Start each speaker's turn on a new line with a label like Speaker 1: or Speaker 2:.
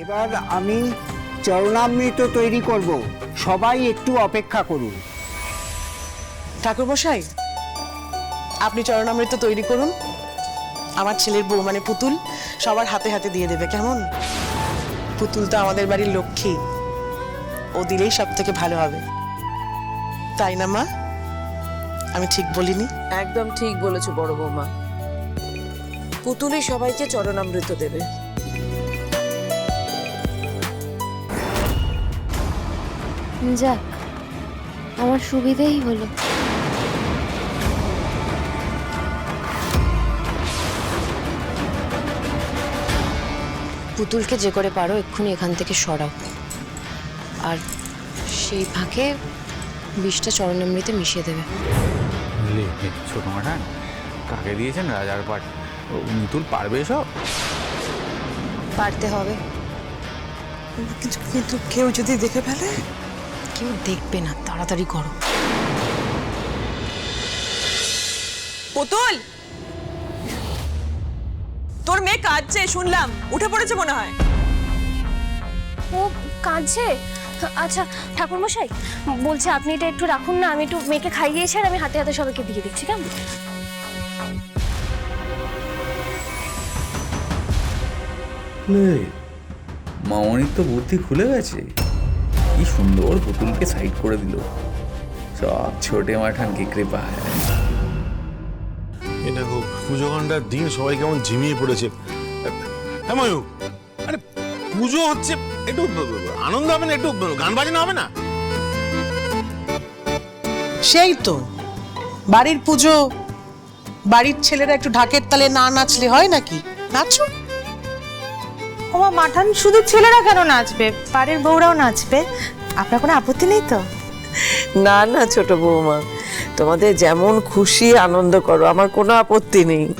Speaker 1: এবার আমি চরণামৃত তৈরি করব। সবাই একটু অপেক্ষা করুন।
Speaker 2: ঠাকুরমশাই আপনি চরণামৃত তৈরি করুন। আমার ছেলের বউ মানে পুতুল সবার হাতে হাতে দিয়ে দেবে কেমন? পুতুল তো আমাদের বাড়ির লক্ষ্মী। ও দিলেই সব থেকে ভালো হবে। তাই না মা? আমি ঠিক বলিনি?
Speaker 3: একদম ঠিক বলেছ বড় বৌমা। পুতুলই সবাইকে চরণামৃত দেবে।
Speaker 4: যাক আমার সুবিধেই হলো। পুতুলকে যে করে পারো এক্ষুনি এখান থেকে সরাও। আর সেই ফাঁকে বিষটা চরণামৃতে মিশিয়ে দেবে।
Speaker 5: ছোট মাঠান কাকে দিয়েছেন রাজার পাট ও মিতুল পারবে সব
Speaker 4: পারতে হবে।
Speaker 2: কিন্তু কিন্তু কেউ যদি দেখে ফেলে?
Speaker 4: কেউ দেখবে না। তাড়াতাড়ি করো।
Speaker 6: পুতুল! তোর মেয়ে কাঁদছে শুনলাম। উঠে পড়েছে মনে হয়।
Speaker 7: ও কাঁদছে? আচ্ছা ঠাকুরমশাই বলছে আপনি এটা একটু রাখুন না আমি একটু মেয়েকে খাইয়েছি আর আমি হাতে হাতে সবাইকে দিয়ে দিচ্ছি কেমন?
Speaker 8: মামনির তো বুদ্ধি খুলে গেছে। কি সুন্দর পুতুলকে সাইড করে দিল। সব ছোটে মাঠান কি কৃপা
Speaker 9: দেখো পুজো ঘণ্টার দিন সবাই কেমন ঝিমিয়ে পড়েছে। হ্যাঁ ময়ূর আরে পুজো হচ্ছে একটু আনন্দ হবে না একটু গান বাজনা হবে না?
Speaker 2: সেই তো বাড়ির পুজো বাড়ির ছেলেরা একটু ঢাকের তালে না নাচলে হয় নাকি? নাচো
Speaker 10: ওমা মাঠান, শুধু ছেলেরা কেন নাচবে? বাড়ির বউরাও নাচবে? আপনার কোনো আপত্তি নেই তো?
Speaker 3: না না, ছোট বৌমা। তোমাদের যেমন খুশি, আনন্দ করো, আমার কোনো আপত্তি নেই।